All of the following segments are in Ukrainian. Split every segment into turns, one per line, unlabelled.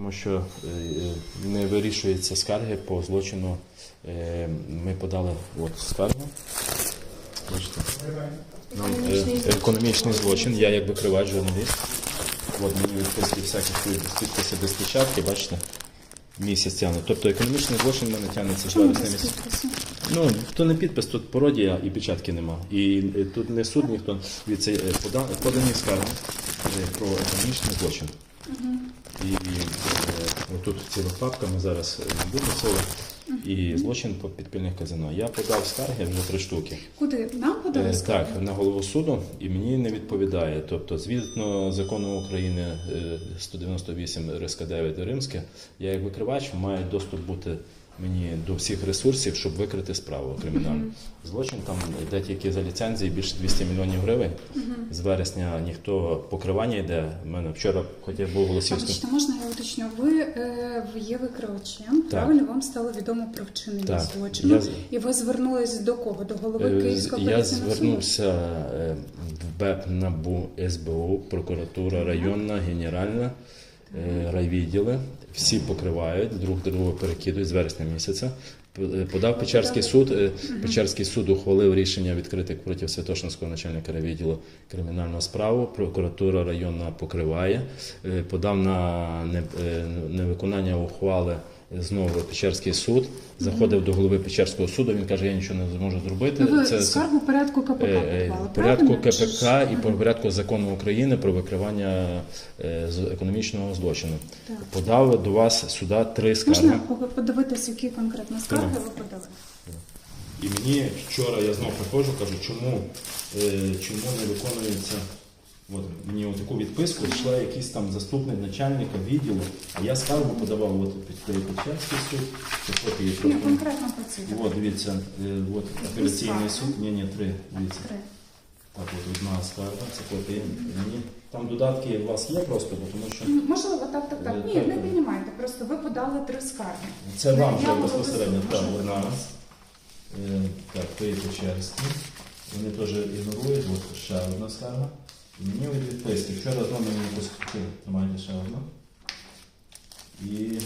Тому що е, не вирішуються скарги по злочину. Е, Ми подали от скаргу. Бачите, нам е, економічний злочин. Я як викривач журналіст. От мені відписки всякі підписи без печатки, бачите, місяць тягне. Тобто економічний злочин в мене тягнеться з вересня місяця. Ну, то не підпис, тут пародія і печатки нема. І е, тут не суд, ніхто від це подані скарги е, про економічний злочин. І, і е, тут ціла папка, ми зараз е, виписали. І злочин по підпільних казино. Я подав скарги вже три штуки.
Куди? Нам подали
Е,
скарги?
Так, на голову суду, і мені не відповідає. Тобто, згідно закону України е, 198 РСК 9 Римське, я як викривач маю доступ бути мені до всіх ресурсів, щоб викрити справу кримінальну. Злочин там йде тільки за ліцензії більше 200 мільйонів гривень. З вересня ніхто покривання йде. У мене вчора, хоча був голосівський.
Вибачте, можна я уточню? Ви, е, є викривачем, правильно? Вам стало відомо про вчинення
Так.
злочину.
Я з-
І ви звернулись до кого? До голови
Е,
Київського
Я
суду?
звернувся е, в БЕП НАБУ, СБУ, прокуратура районна, генеральна, е, райвідділи. Всі покривають, друг друга перекидують з вересня місяця. Подав Печерський суд. е, Печерський суд ухвалив рішення відкрити проти Святошинського начальника відділу кримінальну справу. Прокуратура районна покриває. Е, Подав на е, невиконання ухвали знову Печерський суд. Заходив до голови Печерського суду. Він каже, я нічого не зможу зробити.
Ви
Це- це-
скаргу порядку КПК
Е, е,
поклали,
порядку
правильно?
КПК і по порядку закону України про викривання е, з економічного злочину.
Так.
Подав до вас сюди три скарги.
Можна подивитися, які конкретно скарги ви подали?
І мені вчора я знов приходжу, кажу, чому, чому не виконується. От мені таку відписку йшла якийсь там заступник начальника відділу, а я скаргу подавав от під Печерський суд, це копії
Ні,
просто.
конкретно по цій.
От, дивіться, е, от апеляційний суд. Ні, ні, три. Дивіться.
Три.
Так, от одна скарга, це копія. Мені там додатки у вас є просто, бо тому що
М, Можливо, так, так, так.
Е,
Ні, не піднімайте. Просто ви подали три скарги.
це вам
Я
вже безпосередньо так,
можна?
одна раз. Е, Так, то є Печерський. Вони теж ігнорують, от ще одна скарга. Мені від відписки. Вчора знову мені якусь тримайте ще одну. І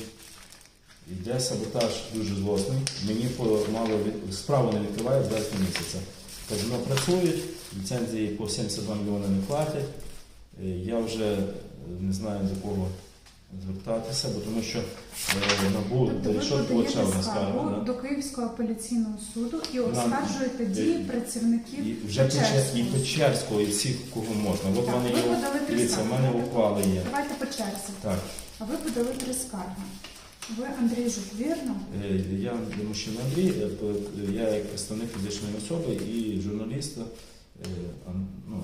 йде саботаж дуже злосний. Мені мало від... справу не відкриває з вересня місяця. Казино працюють, ліцензії по 72 мільйони не платять. Е, Я вже не знаю за кого звертатися, бо тому що е, набу
Тобто ви
вирішив
подаєте
одна
скаргу до Київського апеляційного суду і оскаржуєте дії
Е,
працівників
І вже Печер, і
Печерського.
Печерського, і всіх, кого можна. От
Так, ви
є.
подали три
Дивіться, в
скарги.
мене ухвали є.
Давайте по черзі.
Так,
А ви подали три скарги. Ви Андрій Жук, вірно?
е, я мужчина Андрій, е, п- я як представник фізичної особи і журналіста. е, ан- ну,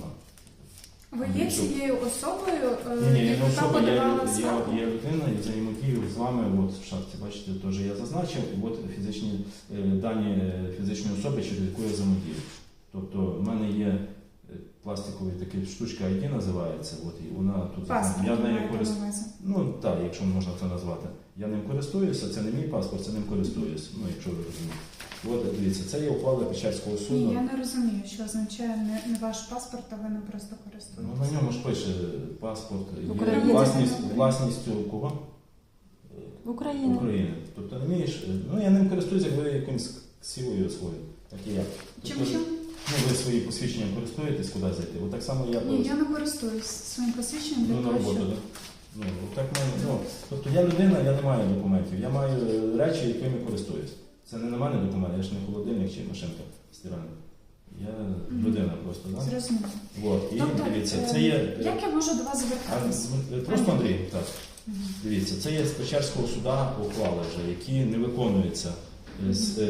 Ви є цією особою, е,
Ні, я не
яка
особа, я,
подавала
я,
скаргу?
я людина і взаємодію з вами. От в шапці, бачите, теж я зазначив, і от фізичні е, дані е, фізичної особи, через яку я взаємодію. Тобто в мене є е, пластикові такі штучка ID називається. От і вона тут
Паспорт
я нею
маєте
користуюся.
увазі.
Ну так, якщо можна це назвати. Я ним користуюся, це не мій паспорт, це ним користуюсь. Ну, якщо ви розумієте. От дивіться, це є ухвала Печерського суду.
Ні, я не розумію, що означає не, не ваш паспорт, а ви не просто
Ну, на ньому ж пише паспорт, є
Україні.
власність, власністю кого?
Україна.
України. Тобто розумієш, ну я ним користуюся, як ви якимось сілою своєю, так і я.
Чим
Тобто,
чим?
Ну, ви свої посвідченням користуєтесь, куди зайти. От так само я
Ні, я не користуюсь своїм посвідченням
ну,
для
на
того,
роботу,
щоб...
так? Ну, от так маю, ну, тобто я людина, я не маю документів, я маю е, речі, якими користуюсь. Це не на мене документ, я ж не холодильник чи машинка стиральна. Я людина просто, так?
Зрозуміло.
От, і
Тобто,
дивіться,
е,
це є. е,
Як я можу до вас
а,
звертатися?
з- Просто Андрій, так. Дивіться, це є з Печерського суда ухвали вже, які не виконуються. З е,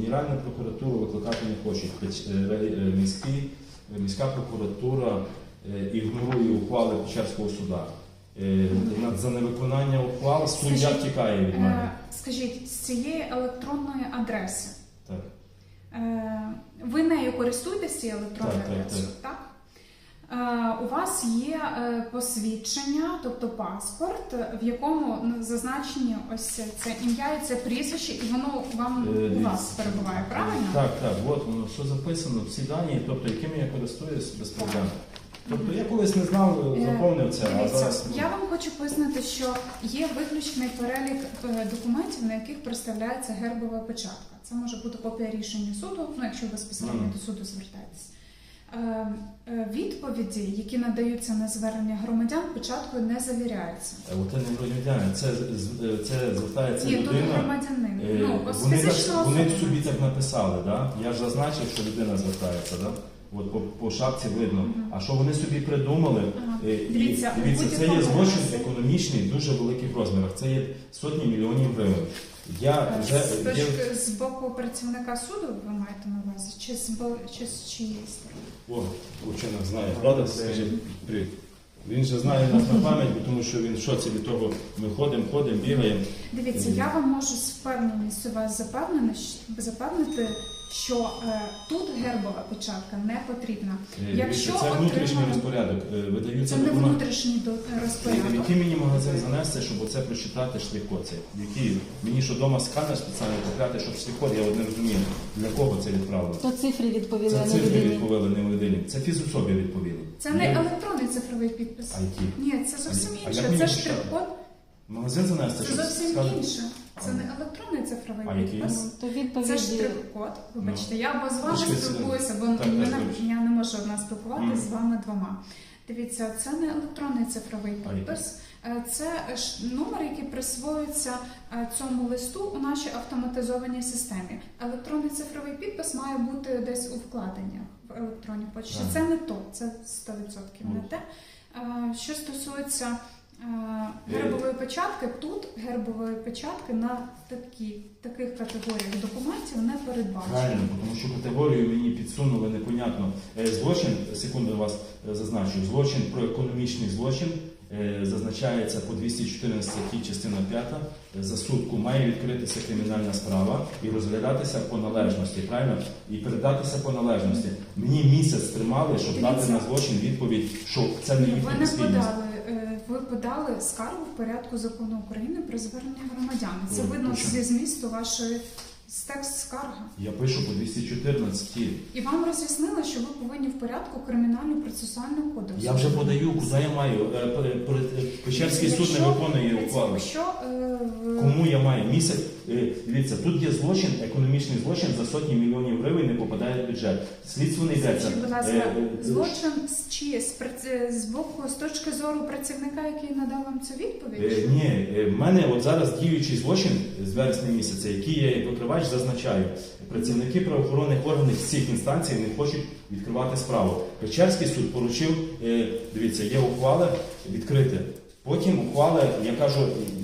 Генеральну прокуратуру викликати не хочуть. Печ- е, рай- е, міський, е, міська прокуратура е, ігнорує ухвали Печерського суда. Е, За невиконання ухвал суддя втікає від
Е,
мене.
Скажіть, з цієї електронної адреси,
Так.
е, ви нею користуєтесь цією електронною
Так, так,
адресою, так? Е, У вас є посвідчення, тобто паспорт, в якому зазначені ось це ім'я і це прізвище, і воно вам у вас перебуває, правильно?
Так, так, от воно все записано, всі дані, тобто якими я користуюсь без проблем. Тобто я колись не знав,
Е,
заповнив це, а зараз.
я вам хочу пояснити, що є виключний перелік е, документів, на яких представляється гербова печатка. Це може бути копія рішення суду, ну якщо ви безпосередньо
Мгм.
до суду звертаєтесь. Е, е, Відповіді, які надаються на звернення громадян, печаткою не завіряються.
Е, це не громадяни, це, е, це звертається
Ні, тут
людина.
громадянин.
Е,
Ну,
Вони, так, вони собі так написали, да? я ж зазначив, що людина звертається. Да? От по, по шапці видно. А що вони собі придумали?
Ага.
Е, і-
Дивіться, у
дивіться, це є
будь-якому
злочин
разі-
економічний в дуже великих розмірах. Це є сотні мільйонів гривень. Я
Е,
вже
З,
є,
точки- з боку працівника суду ви маєте на увазі, чи з, бо- чи з чиєї сторони?
о, ученик знає, правда? Скажіть, привіт. Він же знає нас на пам'ять, бо тому що він в шоці від того, ми ходимо, ходимо, бігаємо.
Дивіться, я вам можу з впевненістю вас запевнити, запевнити, що е, тут гербова печатка не потрібна.
Е,
Якщо
це внутрішній розпорядок. Е, Видаються
Це не
документи.
внутрішній до- розпорядок.
Який мені магазин занести, щоб оце прочитати штрих-код цей? Який? Мені що вдома сканер спеціально купляти, щоб штрих-код, я от не розумію, для кого це відправили.
То цифри відповіли
Це
на
цифри
людині.
відповіли, не людині. Це фізособі відповіли.
Це не
Я-
електронний цифровий підпис.
А?
Ні, це зовсім
А
інше.
мені
Це
читати?
штрих-код,
Магазин занести,
це
щоб
зовсім
сказати-
інше. Це не електронний цифровий підпис.
Ну, То
Це штрих-код. Вибачте, я або з вами спілкуюся, бо
Так,
мене- я не можу одна спілкуватися з вами двома. Дивіться, це не електронний цифровий підпис. Е, Це ж номер, який присвоюється е, цьому листу у нашій автоматизованій системі. Електронний цифровий підпис має бути десь у вкладеннях в електронній почті. Це не то, це 100% не
Ну.
те. Е, Що стосується гербової печатки, тут гербової печатки на такі, таких категоріях документів не передбачено.
Правильно, тому що категорію мені підсунули непонятно. Е, Злочин, секунду вас е, зазначу, злочин про економічний злочин е, зазначається по 214 статті, частина 5. Е, За сутку має відкритися кримінальна справа і розглядатися по належності, правильно? І передатися по належності. Мені місяць тримали, щоб дати на злочин відповідь, що це не їхня
е, ви подали скаргу в порядку закону України про звернення громадян. Це видно зі змісту вашої текст скарги.
Я пишу по 214.
І вам роз'яснили, що ви повинні в порядку кримінально-процесуального кодексу.
Я вже подаю, куди я маю. Е, е, е, Печерський суд не
Якщо-
виконує ухвали.
Якщо е, в-
Кому я маю місяць? Е, Дивіться, тут є злочин, економічний злочин за сотні мільйонів гривень не попадає в бюджет. Слідство не йдеться.
Скажіть, будь ласка,
Е, е,
злочин з чи з, з боку з точки зору працівника, який надав вам цю відповідь?
Е, Ні, е, в мене от зараз діючий злочин з вересня місяця, який я як викривач зазначаю. Працівники правоохоронних органів всіх інстанцій не хочуть відкривати справу. Печерський суд поручив, е, дивіться, є ухвали відкрити. Потім ухвали, я кажу,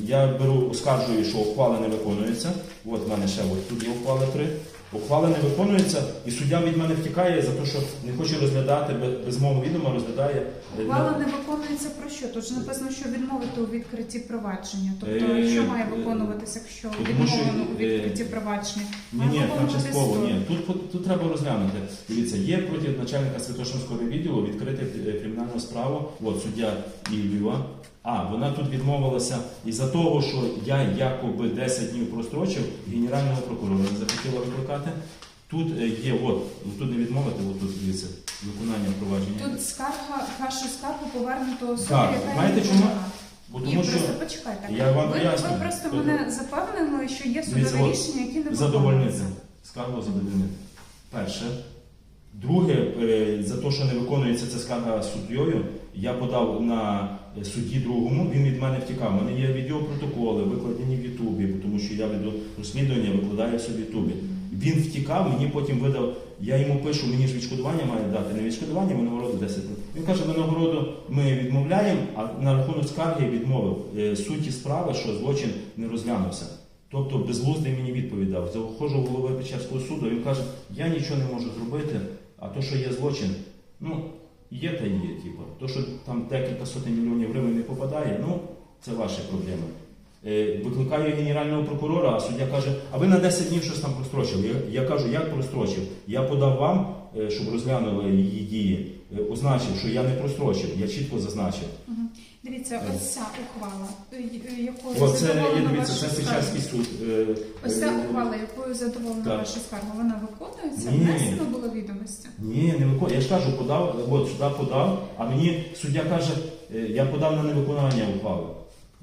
я беру, оскаржую, що ухвали не виконуються. От в мене ще от тут є ухвали три. Ухвали не виконуються, і суддя від мене втікає за те, що не хоче розглядати без, мого відома, розглядає. е,
Ухвала не виконується про що? Тут ж написано, що відмовити у відкритті провадження. Тобто,
Е,
що має
е,
виконуватися, якщо відмовлено у
е,
відкритті провадження?
Ні, ні, там частково ні. Тут, тут, треба розглянути. Дивіться, є проти начальника Святошинського відділу відкрити е, кримінальну справу. От суддя Іллєва. А вона тут відмовилася із-за того, що я якоби 10 днів прострочив генерального прокурора не захотіла викликати. Тут е, є, от тут не відмовити, от тут дивіться, виконання провадження.
Тут скарга, вашу скаргу повернуто особі,
Так,
яка
знаєте чому? Бо тому що
просто почекайте.
я вам
ви,
поясню.
ви просто
Тобто-
мене запевнили, що є
Дивіться,
судове
от,
рішення, які не
задовольнити.
виконуються.
Скаргу задовольнити. Перше. Друге, е, за те, що не виконується ця скарга суддєю, я подав на судді другому, він від мене втікав. У мене є відеопротоколи, викладені в Ютубі, тому що я веду розслідування, викладаю все в Ютубі. Він втікав, мені потім видав, я йому пишу, мені ж відшкодування має дати, не відшкодування, винагороду 10 років. Він каже, винагороду ми відмовляємо, а на рахунок скарги відмовив. Е, Суті справи, що злочин не розглянувся. Тобто безглуздий мені відповідь дав. Заходжу в голови Печерського суду, він каже, я нічого не можу зробити, а то, що є злочин, ну, є та є, типу. То, що там декілька сотень мільйонів гривень не попадає, ну, це ваші проблеми. Е, Викликаю генерального прокурора, а суддя каже, а ви на 10 днів щось там прострочили. Я, я кажу, як прострочив? Я подав вам, щоб розглянули її дії. е, означив, що я не прострочив, я чітко зазначив.
Дивіться, ось ця ухвала, е, е, якою
Оце
задоволена
дивіться,
ваша
це
скарга.
Суд. е,
Ось ця
е,
ухвала, якою задоволена
Так.
ваша скарга, вона виконується?
Ні.
Внесено було відомості?
Ні, не виконує. Я ж кажу, подав, от сюди подав, а мені суддя каже, е, я подав на невиконання ухвали.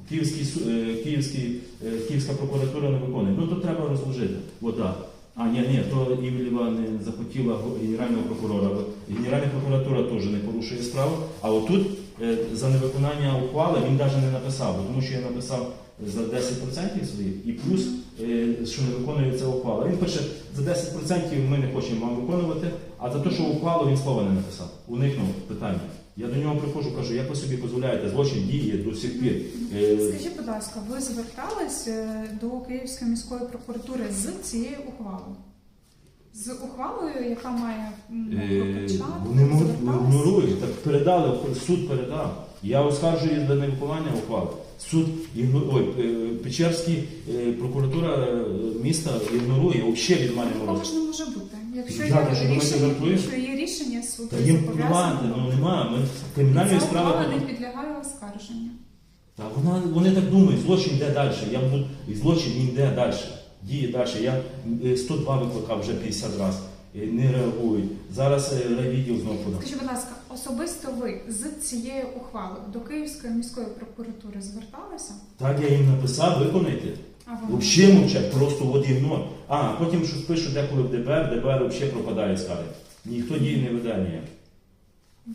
Київський, су- е, Київський, е, Київська прокуратура не виконує. Ну то треба розложити. От так. А ні, ні, то Івлєва не захотіла генерального прокурора. Генеральна прокуратура теж не порушує справу. А отут е, за невиконання ухвали він навіть не написав, тому що я написав за 10% своїх і плюс, е, що не виконується ухвала. Він пише, за 10% ми не хочемо вам виконувати, а за те, що ухвалу він слова не написав. Уникнув питання. Я до нього приходжу, кажу, як ви собі дозволяєте, злочин діє до сих пір. Е,
Скажіть, будь ласка, ви звертались е, до Київської міської прокуратури з цією ухвалою? З ухвалою, яка має
Е, Вони ігнорують, так передали, суд передав. Я оскаржую за невиконання ухвали. Суд ой, Печерський прокуратура міста ігнорує, взагалі від мене може.
ж не може бути. Якщо
що думаєте,
рішення,
жартує?
якщо є рішення суду,
Та їм
зобов'язані
плювати, ну
виконувати.
нема. Ми кримінальної
Ця
справи.
ухвала не підлягає оскарженню.
Та вона, вони так думають, злочин йде далі. Я буду, і злочин він йде далі. Діє далі. Я е, 102 викликав вже 50 разів. Е, Не реагують. Зараз е, райвідділ знову подав.
Скажіть, будь ласка, особисто ви з цією ухвалою до Київської міської прокуратури зверталися?
Так я їм написав, виконайте.
А?
Взагалі мовчать, просто от ігнор. А потім щось пишуть деколи в ДБР, ДБР взагалі пропадає скарги. Ніхто дії не видає.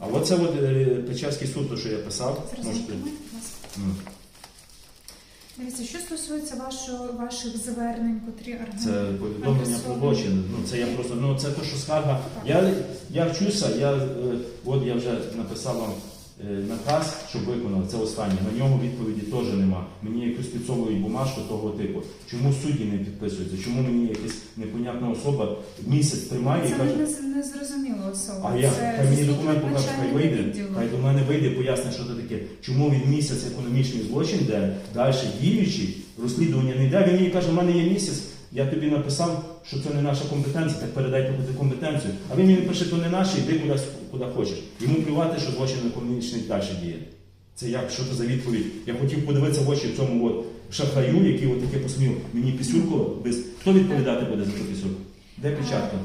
А оце от е, Печерський суд, то, що я писав, можете.
Дивіться, що стосується вашого, ваших звернень, котрі
Це повідомлення про злочин. Ну це я просто ну це то, що скарга. Я, я вчуся, я е, от я вже написав вам наказ, щоб виконали. Це останнє. На нього відповіді теж нема. Мені якусь підсовують бумажку того типу. Чому судді не підписуються? Чому мені якась непонятна особа місяць тримає і
Це
каже.
не, не зрозуміла особа.
А я
Це
хай мені документ покаже, хай вийде, хай до мене вийде, пояснить, що це таке. Чому він місяць економічний злочин, де далі діючий, розслідування не йде. Він мені каже, в мене є місяць, я тобі написав, що це не наша компетенція, так передайте туди компетенцію. А він мені пише, то не наше, йди куди, куди хочеш. Йому плювати, що злочин економічний далі діє. Це як, що це за відповідь? Я хотів подивитися в очі в цьому от шахраю, який от таке посмів мені пісюрку без. Хто відповідати буде за цю пісюрку? Де печатка?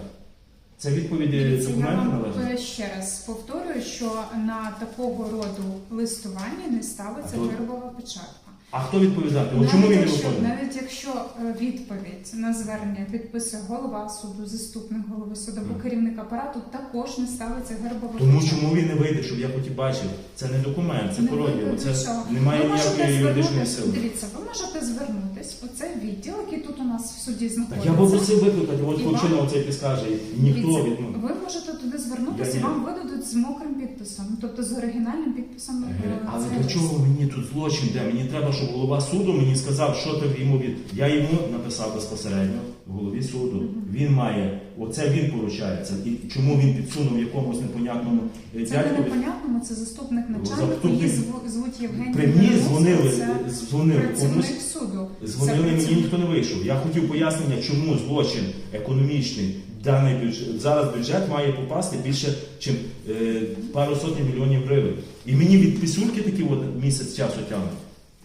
Це відповіді
я
належать?
е, ще раз повторюю, що на такого роду листування не ставиться
А то-
печатка.
А хто відповідати? От чому він не
якщо,
виконує?
навіть якщо е, відповідь на звернення підписує голова суду, заступник голови суду або керівник апарату, також не ставиться гербова
Тому
печатка.
чому він не вийде, щоб я хоч і бачив? Це не документ, це
Не
пародія. Оце
до
немає
Ви можете
ніякої юридичної сили.
Дивіться, ви можете звернутись у цей відділ, який тут у нас в суді
Так
знаходиться.
я попросив викликати, от
І
хлопчина оцей і ніхто
Дивіться,
від ну,
Ви можете туди звернутися,
Я
і
ні.
вам видадуть з мокрим підписом, тобто з оригінальним підписом.
Е, Але для чого мені тут злочин де? Мені треба, щоб голова суду мені сказав, що ти йому від. Я йому написав безпосередньо в голові суду. Він має, оце він поручається. І чому він підсунув якомусь непонятному е,
Це не непонятному, це заступник начальника,
Заступник.
її зву- звуть Євгеній.
При мені дзвонили,
це
дзвонили комусь.
працівник суду.
Дзвонили мені,
працівник-
ніхто не вийшов. Я хотів пояснення, чому злочин економічний даний бюджет зараз бюджет має попасти більше, ніж е, пару сотень мільйонів гривень. І мені від писюрки такі от місяць часу тягнуть.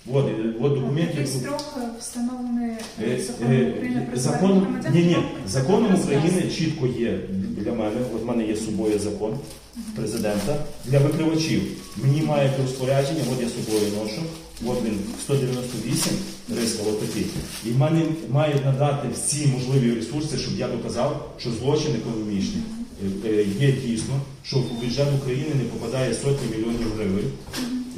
От, от документів.
Який строк встановлений
Е,
е, законом
е,
України про
Закон,
громадян?
ні, ні, законом. України чітко є для мене. От в мене є з собою закон президента для викривачів. Мені мають розпорядження, от я з собою ношу. От він 198 риска, от такий. І мене мають надати всі можливі ресурси, щоб я доказав, що злочин економічний е, е, є дійсно, що в бюджет України не попадає сотні мільйонів гривень.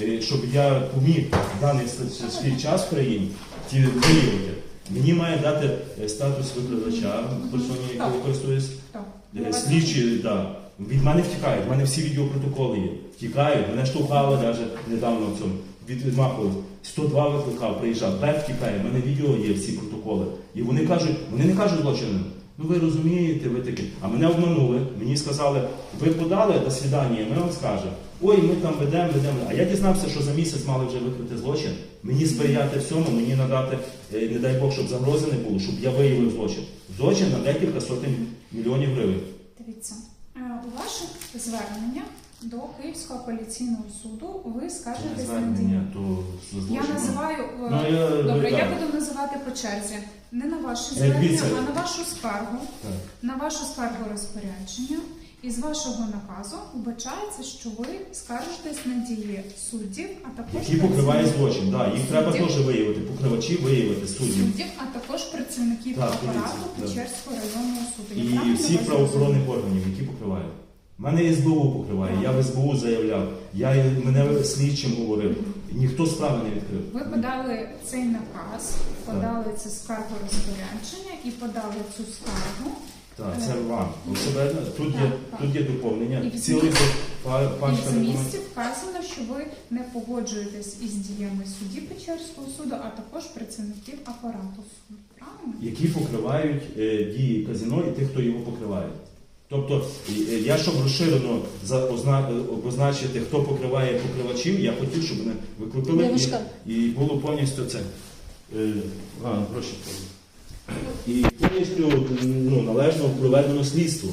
Е, Щоб я поміг в даний свій час в країні ті виявити. Мені має дати е, статус викладача, персоні, користуюсь.
Так.
Е, Слідчі, да. Від мене втікають, в мене всі відеопротоколи є. Втікають, мене штовхали навіть недавно в цьому. Від відмахували. 102 викликав, приїжджав, Бек втікає, в мене відео є всі протоколи. І вони кажуть, вони не кажуть злочинним. Ну ви розумієте, ви такі. А мене обманули, мені сказали, ви подали до свідання, ми вам скажемо. Ой, ми там ведемо, ведемо. А я дізнався, що за місяць мали вже викрити злочин. Мені сприяти всьому, мені надати, е, не дай Бог, щоб загрози не було, щоб я виявив злочин. Злочин на декілька сотень мільйонів гривень.
Дивіться, е, у ваших зверненнях До Київського апеляційного суду ви скажете з
звернення, то
Я називаю е,
Ну, я
добре. Я
вертаю.
буду називати по черзі. Не на ваше звернення, а на вашу скаргу.
Так.
На вашу скаргу розпорядження. І з вашого наказу вбачається, що ви скаржитесь на дії суддів, а також
Які покриває злочин, да, їх треба теж виявити, покривачі виявити суддів.
суддів, а також працівників
Так,
апарату
так.
Печерського районного суду. Я
І
правильно
всіх правоохоронних органів, які покривають. Мене СБУ покриває, я в СБУ заявляв, я мене слідчим говорив. Ніхто справи не відкрив.
Ви подали цей наказ, подали цю скаргу розпорядження і подали цю скаргу.
Так, це вам. Особливо тут є
Так, так.
тут є доповнення.
І в
Цілий
змісті- І
пачка
в
документів.
змісті вказано, що ви не погоджуєтесь із діями судді Печерського суду, а також працівників апарату суду. Правильно?
які покривають е, дії казино і тих, хто його покриває. Тобто, е, я щоб розширено за озна- е, обозначити, хто покриває покривачів, я хотів, щоб вони викликали і, і було повністю це. Е, а, гроші. І повністю ну, належно проведено слідство.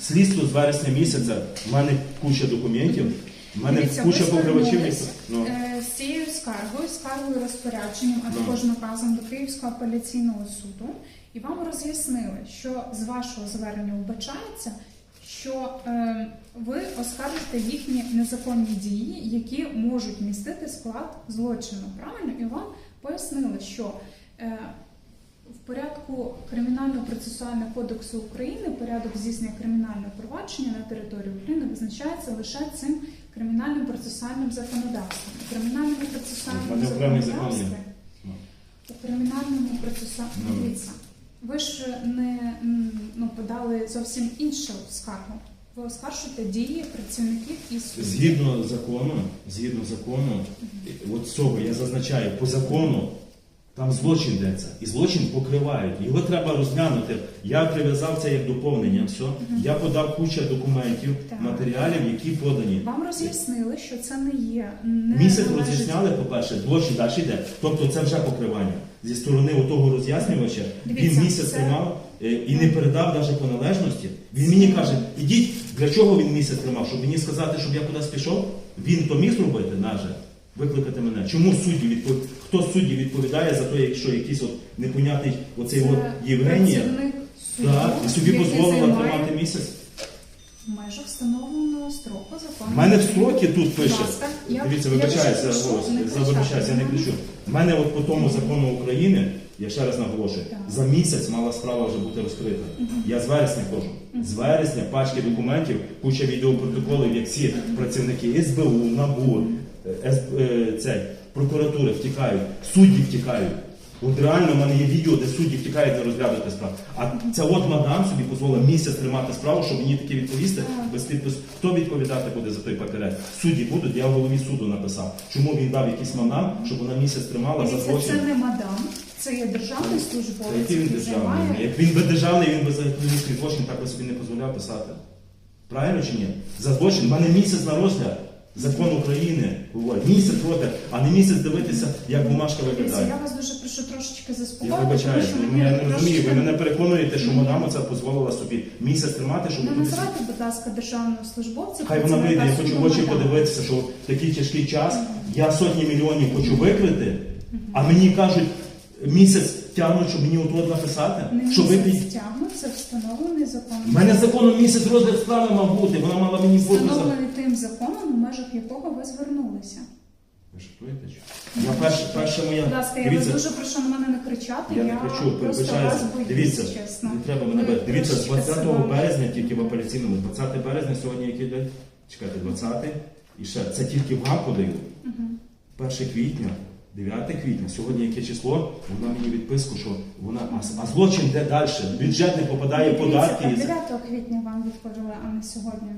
Слідство з вересня місяця. В мене куча документів, в мене
Дивіться,
куча
ви
покривачів.
звернулись,
Ну,
Е, З цією скаргою, скаргою розпорядженням, а
Ну.
також наказом до Київського апеляційного суду, і вам роз'яснили, що з вашого звернення вбачається, що е, ви оскаржите їхні незаконні дії, які можуть містити склад злочину. Правильно? І вам пояснили, що е, в порядку Кримінально-процесуального кодексу України порядок здійснення кримінального провадження на території України визначається лише цим кримінальним процесуальним законодавством. У кримінальному процесуальному законодавстві у кримінальному процесуальному дивіться, ви ж не ну, подали зовсім іншу скаргу. Ви оскаржуєте дії працівників і суддів.
Згідно закону, згідно закону, от цього я зазначаю, по закону там злочин йдеться. І злочин покривають. Його треба розглянути. Я прив'язав це як доповнення. Все. Я подав кучу документів,
Так.
матеріалів, які подані.
Вам роз'яснили, що це не є не
Місяць
належить-
роз'ясняли, по-перше, злочин далі йде. Тобто це вже покривання. Зі сторони отого роз'яснювача
Дивіться,
він місяць
це-
тримав е, і не передав навіть по належності. Він мені каже, ідіть, для чого він місяць тримав? Щоб мені сказати, щоб я кудись пішов? Він то міг зробити, наже, викликати мене. Чому судді відпов... хто судді відповідає за те, якщо якийсь от непонятний оцей
Це
от Євгенія,
працівник суду,
так, і собі
який
дозволила
займає
тримати місяць?
в межах встановленого строку закону.
У мене в строки тут
Будь
пише.
ласка, я-
Дивіться,
я
вибачається,
дуже прошу не кричати
вибачаюся, я не кричу. У мене от по тому закону України, я ще раз наголошую,
Так.
за місяць мала справа вже бути розкрита. Я з вересня кажу. З вересня пачки документів, куча відеопротоколів, як всі працівники СБУ, НАБУ, е, С- е, цей, прокуратури втікають, судді втікають. От реально в мене є відео, де судді втікають не розглядати справу. А ця от мадам собі дозволила місяць тримати справу, щоб мені таке відповісти без підпису. Хто відповідати буде за той папірець? Судді будуть, я в голові суду написав. Чому він дав якийсь мадам, щоб вона місяць тримала за злочин?
це не мадам, це є державний
Та
службовець,
Який він
який
державний?
займає
Як він би державний, він би за економічний злочин так би собі не дозволяв писати. Правильно чи ні? За злочин. У мене місяць на розгляд. Закон України. Місяць розгляд, а не місяць дивитися, як бумажка виглядає.
я вас дуже прошу трошечки
Я
заспокоїти. тому що
ну, я не розумію. Ви мене переконуєте, що мадам оця дозволила собі місяць тримати, щоб
Не
бути-
називайте, будь ласка, державного службовця.
Хай вона вийде, я хочу в очі подивитися, що в такий тяжкий час я сотні мільйонів хочу викрити, а мені кажуть, місяць тягнуть, щоб мені от написати,
Не
що ви
місяць тягнуть, це встановлений закон.
У мене законом місяць розгляд справи мав бути, вона мала мені бути.
Встановлений тим законом, у межах якого ви звернулися.
Ви жартуєте? Я перше, перше моя.
Будь ласка, я
Дивіться,
вас дуже прошу на мене не кричати.
я не кричу,
просто
перебачаюся.
вас боюсь,
Дивіться,
чесно.
не треба мене бити. Дивіться, з 20
себе-
березня тільки в апеляційному. 20 березня сьогодні який день? Чекайте, 20 і ще. Це тільки вам подаю.
Мгм.
1 квітня, 9 квітня, сьогодні яке число, вона мені відписку, що вона. А, а злочин де далі? Бюджет не попадає,
Дивіться,
податки.
так, 9 квітня вам відповіли, а не сьогодні.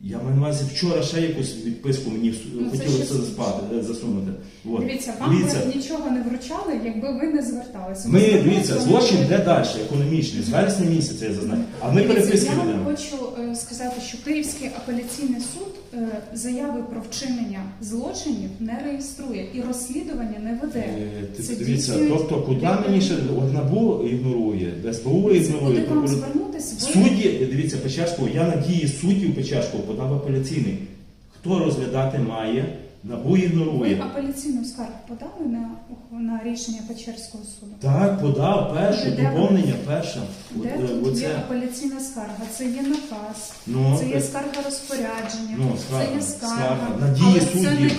Я маю на увазі вчора ще якусь відписку мені
Ну,
хотіли це заспати, е, засунути. От.
Дивіться, вам
Дивіться,
би нічого не вручали, якби ви не зверталися.
Ми
Ви
дивіться, злочин
ви-
йде далі, економічний, з вересня місяця я зазнаю. А ми
Дивіться,
переписки
я
ведемо.
хочу е, сказати, що Київський апеляційний суд заяви про вчинення злочинів не реєструє і розслідування не веде.
Е,
Це
Дивіться,
дійсно-
тобто, куди мені ще от НАБУ ігнорує, СБУ
Куди
ігнорує,
вам
прокуратура.
звернутися? Ви
Судді, дивіться, Печерського, я на дії суддів Печерського подав апеляційний. Хто розглядати має, НАБУ
Ви
ігнорує.
апеляційну скаргу подали на, на рішення Печерського суду?
Так, подав першу,
Де
доповнення перше. От,
Де
е,
тут є
Оце.
апеляційна скарга? Це є наказ,
Ну,
це є
е,
скарга розпорядження,
Ну, скарга,
це є скарга.
скарга. На дії
Але це
суддів.
не,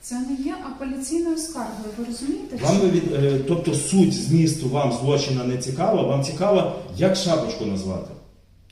це не є апеляційною скаргою. Ви розумієте?
Вам би від, е, тобто суть змісту вам злочина не цікава, вам цікаво, як шапочку назвати.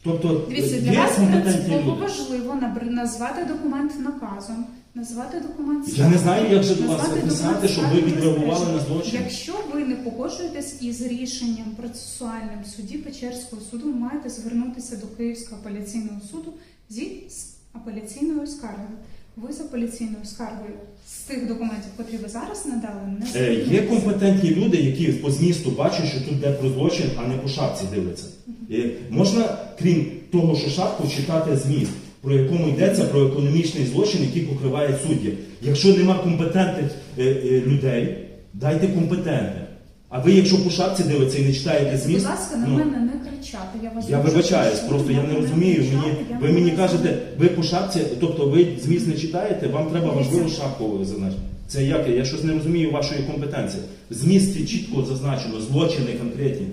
Тобто
Дивіться, для вас принципово важливо набр- назвати документ наказом, назвати документ
Я не знаю, як же до вас
назвати документ
щоб ви відреагували на злочин.
Якщо ви не погоджуєтесь із рішенням процесуальним судді Печерського суду, ви маєте звернутися до Київського апеляційного суду зі с- апеляційною скаргою. Ви з апеляційною скаргою з тих документів, які ви зараз надали, не
Е, Є компетентні люди, які по змісту бачать, що тут йде про злочин, а не по шапці дивляться. Е, Можна, крім того, що шапку, читати зміст, про якому йдеться про економічний злочин, який покриває судді. Якщо нема компетентних е, е, людей, дайте компетентне. А ви, якщо по шапці дивитеся і не читаєте зміст, Будь
ласка, на
ну,
мене не кричати. Я вас
я
дуже
вибачаюсь,
прошу.
просто я не
мене
розумію.
кричати,
Мені,
я
ви
не
мені
розумію.
кажете, ви по шапці, тобто ви зміст не читаєте, вам треба важливу шапку зазначити. Це як? Я щось не розумію вашої компетенції. В змісті чітко зазначено злочини конкретні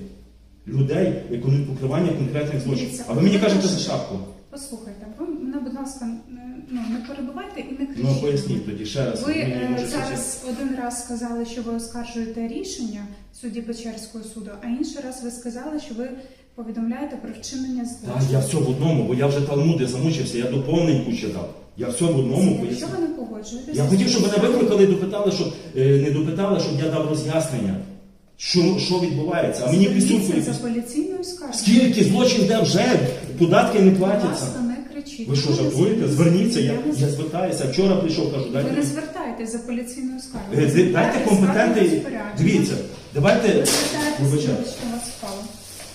людей, економ- покривання конкретних злочинів.
Дивіться,
А ви мені кажете за шапку.
Послухайте, ви мене, будь ласка, не- ну, не перебивайте і не кричіть.
Ну поясніть тоді ще раз.
Ви е, зараз один раз сказали, що ви оскаржуєте рішення судді Печерського суду, а інший раз ви сказали, що ви повідомляєте про вчинення
Так,
злочину.
я все в одному, бо я вже талмуди замучився, я доповненьку читав. Я все в одному
Якщо ви не погоджуєтеся,
Я хотів, щоб мене викликали і допитали, щоб е, не допитали, щоб я дав роз'яснення, що, що відбувається. А мені пісюнку.
скаргою.
Скільки злочин де вже податки не платяться.
ласка, не кричіть.
Ви що жартуєте? Зверніться, я, я звертаюся. Вчора прийшов, кажу,
Ви не звертаєтесь з апеляційною скаргою.
Е,
Ви
ди- Дайте
звертаєтесь з
компетентний.
розпорядження.
Дивіться, давайте.
Ви звертаєтесь,
Вибачайте.
вибачте, у вас впало.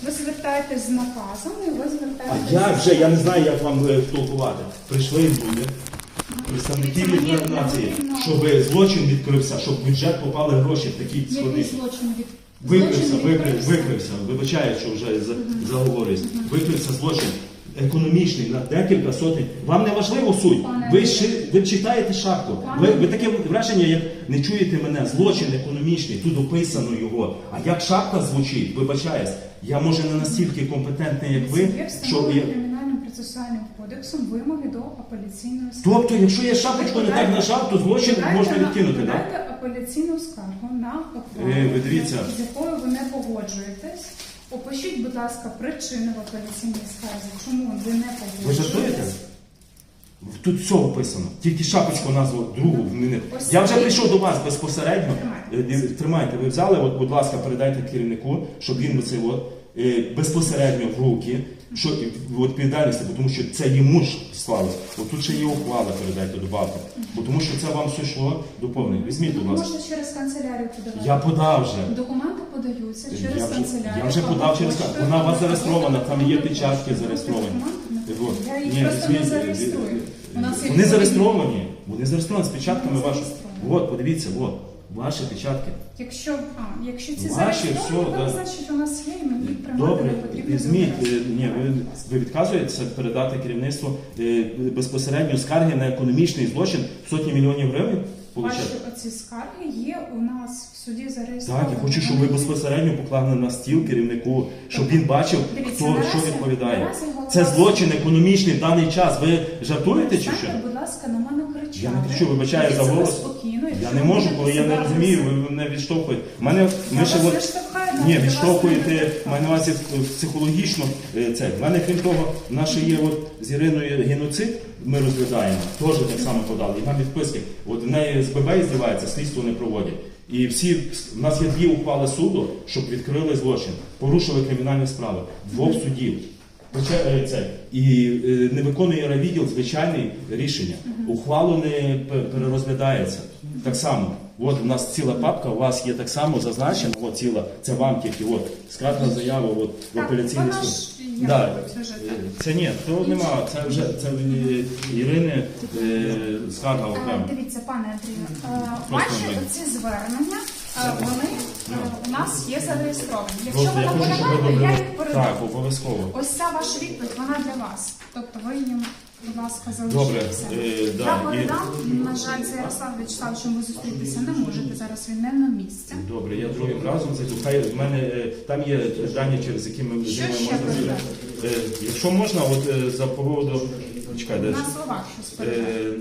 Ви звертаєтесь з наказом і ви
А
звертаєтесь.
як же, я не знаю, як вам е, втолкувати. Прийшли люди, представники
Дивіться, мені
від нації,
потрібно-
щоб злочин відкрився, щоб в бюджет попали гроші в такі
Який
склади.
злочин від
Викрився,
злочин
викрив, викрився, вибачаю, що вже за- заговорююсь. Викрився злочин економічний на декілька сотень. Вам не важливо суть. Ви, ши- ви читаєте шапку. Ви, ви таке враження, як не чуєте мене. Злочин економічний, тут описано його. А як шапка звучить, вибачаюсь, я може не настільки компетентний, як ви, що я.
Процесуальним кодексом вимоги до апеляційної скарги.
Тобто, якщо я шапочку не так нажав, то злочин
Подайте
можна
на-
відкинути, так?
Подайте апеляційну скаргу на
Е, ви дивіться.
з якою ви не погоджуєтесь. Опишіть, будь ласка, причини в апеляційній скарзі, чому ви не
Ви жартуєте?
погоджуєтесь.
Тут все описано. Тільки шапочку назву другу вмінив.
Ось
Я вже прийшов до вас безпосередньо.
Тримайте.
Е, див- Тримайте, ви взяли, от, будь ласка, передайте керівнику, щоб він оце от, безпосередньо в руки, що в відповідальності, бо тому що це йому ж сталося. От тут ще є ухвала, передайте добавте. Бо тому що це вам все йшло доповнення. Візьміть, будь ласка.
Можна через канцелярію подавати.
Я подав вже.
Документи подаються через
Я вже,
канцелярію.
я вже подав через
Поштою,
вона у вас зареєстрована, там є печатки зареєстровані. Вот.
Я їх
Ні,
просто не
візьміть,
зареєструю. У нас є
Вони
відповідні-
зареєстровані. Вони зареєстровані з печатками
Вони зареєстровані.
От, подивіться, от, ваші печатки.
Якщо, а, якщо ці
Ваші,
зареєстровані,
все,
то
да.
значить у нас є, і мені приймати
Добре,
не потрібно.
візьміть. е, Ні, ви, ви відказуєтеся передати керівництву е, безпосередньо скарги на економічний злочин сотні мільйонів гривень?
Ваші
Получати?
оці скарги є у нас в суді зареєстровані.
Так, я хочу, щоб ви безпосередньо поклали на стіл керівнику, щоб він бачив,
Дивіться,
хто
наразі-
що відповідає.
наразі голова-
Це злочин економічний в даний час. Ви жартуєте чи що?
Перестаньте, будь ласка, на мене кричати.
Я не кричу, вибачаю за голос.
спокійно,
Я
якщо
не можу, коли я не розумію, ви мене відштовхуєте. Мене ми ще от ні, відштовхуєте маю на увазі е, психологічно е, це. В мене крім того, наше є от з Іриною геноцид. Ми розглядаємо, теж так само подали. І нам відписки. От в неї з ББ здівається, слідство не проводять. І всі в нас є дві ухвали суду, щоб відкрили злочин, порушили кримінальні справи двох судів. Е, це і не виконує райвідділ звичайне рішення. Ухвалу не перерозглядається. Так само. От у нас ціла папка, у вас є так само зазначено, от ціла, це вам тільки, от, скарга заява от, в апеляційний
вона
суд. Да. Це ні, то нема. Це вже це в Ірини е, скарга
Е,
окремо.
Дивіться, пане Андрію, е, ваші
Андрій.
ці звернення, е, вони е, у нас є зареєстровані. Якщо ви
я хочу, щоб ви
наполягаєте, я їх передам.
Так, обов'язково.
Ось ця ваша відповідь, вона для вас. Тобто ви їм, будь ласка,
Добре,
залишіться.
е,
Я
да,
передам, на жаль, це Ярослав Вячеславовичем ви зустрітися не можете. Зараз він не на місці.
Добре, я другим разом зайду. Хай в мене е, там є дані, через які ми
Що
ними
ще
можна
передати?
Е, Якщо можна, от е, за поводу. Чекай, де?
На словах щось передати.
Е,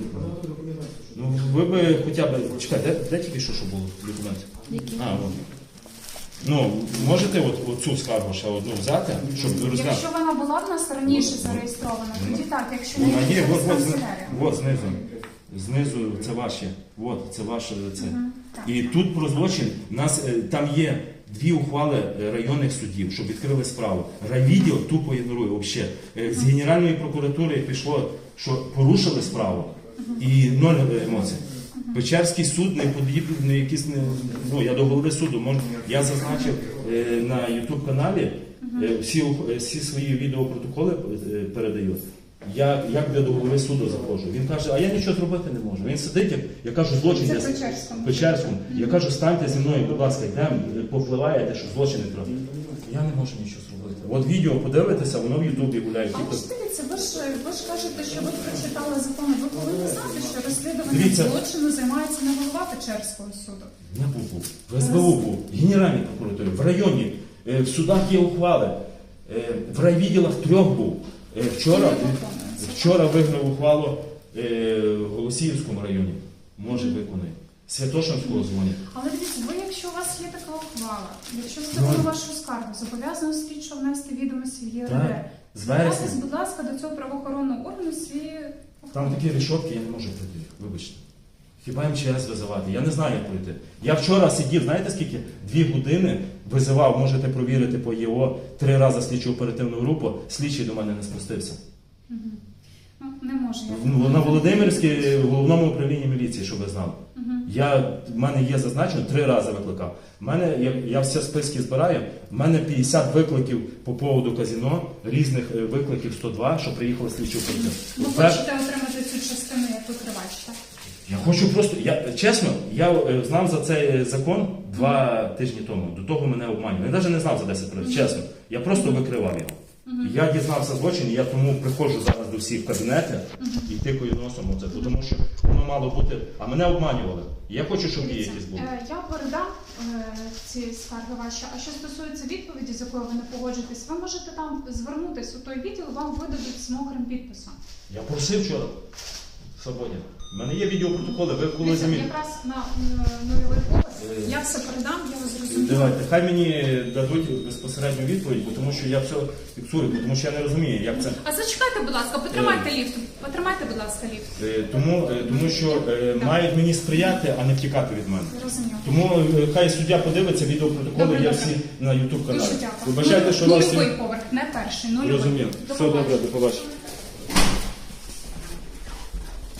ну, ви би хоча б. Чекай, де, де тільки що, що було документ?
Які?
А, от. Ну, можете от, оцю скаргу ще одну взяти, щоб розглянути?
Якщо вона була в нас раніше зареєстрована, тоді так, якщо ні,
Вона
то це
от, зни-
канцелярія.
от знизу. Знизу це ваші. От, це ваше це.
Мгм, так.
І тут про злочин у нас е, там є дві ухвали е, районних судів, щоб відкрили справу. Райвідділ тупо ігнорує взагалі. З Генеральної прокуратури пішло, що порушили справу і ноль е, емоцій. Печерський суд не подібний, не якісь не ну я до голови суду. Мож, я зазначив е, на youtube каналі е, всі е, всі свої відеопротоколи е, передаю. Я як я до голови суду заходжу. Він каже, а я нічого зробити не можу. Він сидить, як я кажу, злочин
Це
я
Печерському.
Печерському. Я кажу, станьте зі мною, будь ласка, йдемо, попливаєте, що злочин не. Я не можу нічого зробити. От відео подивитися, воно в Ютубі гуляє.
Але ж дивіться, ви ж ви ж кажете, що ви прочитали закон. Ви повинні знати, що розслідування
Дивіться.
злочину займається не голова Печерського суду.
не був був. В СБУ був, в Генеральній прокуратурі, в районі, е, в судах є ухвали, е, в райвідділах трьох був. Е, Вчора,
Не виконується.
вчора виграв ухвалу е, в Голосіївському районі. Може виконає. Святошинського дзвонять.
Але дивіться, ви, якщо у вас є така ухвала, якщо ви
Ну,
задали вашу скаргу, зобов'язані слідчо внести відомості в ЄРД.
З вересня.
будь ласка, до цього правоохоронного органу свій
Там такі рішотки, я не можу пройти, вибачте. Хіба МЧС визивати? Я не знаю, як пройти. Я вчора сидів, знаєте скільки? Дві години визивав, можете провірити по ЄО, три рази слідчу оперативну групу, слідчий до мене не спустився.
Ну, не може. я
Ну, На Володимирській в головному управлінні міліції, щоб ви знали.
Мгм.
Я, в мене є зазначено, три рази викликав. В мене, я, я всі списки збираю, в мене 50 викликів по поводу казіно, різних е, викликів 102, що приїхали слідчі оперативно.
Ви
перш-
хочете отримати цю частину як викривач, так?
Я хочу просто, я чесно, я е, знав за цей е, закон два тижні тому. До того мене обманювали. Я навіть не знав за 10 років, чесно. Я просто викривав його. Я дізнався злочин, і я тому приходжу зараз до всіх в кабінети і тикаю носом оце, бо тому що воно мало бути, а мене обманювали. Я хочу, щоб є
Дивіться,
якісь були.
е, Я передам е, ці скарги ваші. А що стосується відповіді, з якою ви не погоджуєтесь, ви можете там звернутися у той відділ, вам видадуть з мокрим підписом.
Я просив вчора. Свободя. У мене є відеопротоколи, ви коли
Дивіться,
замі...
якраз на нульовий поверх.
Е,
Я все передам, я вас зрозуміла.
Давайте, хай мені дадуть безпосередню відповідь, бо тому що я все фіксую, бо тому що я не розумію, як це.
А зачекайте, будь ласка, потримайте ліфт. Потримайте, будь ласка, ліфт.
Е, Тому, е, тому що е, мають мені сприяти, а не втікати від мене.
Зрозуміло.
Тому е, хай суддя подивиться, відеопротоколи
Добре,
є
добре.
всі на YouTube каналі.
Дуже дякую.
Вибачайте, що вас
Нульовий поверх, не перший, нульовий.
розумів.
До
Все добре, до побачення.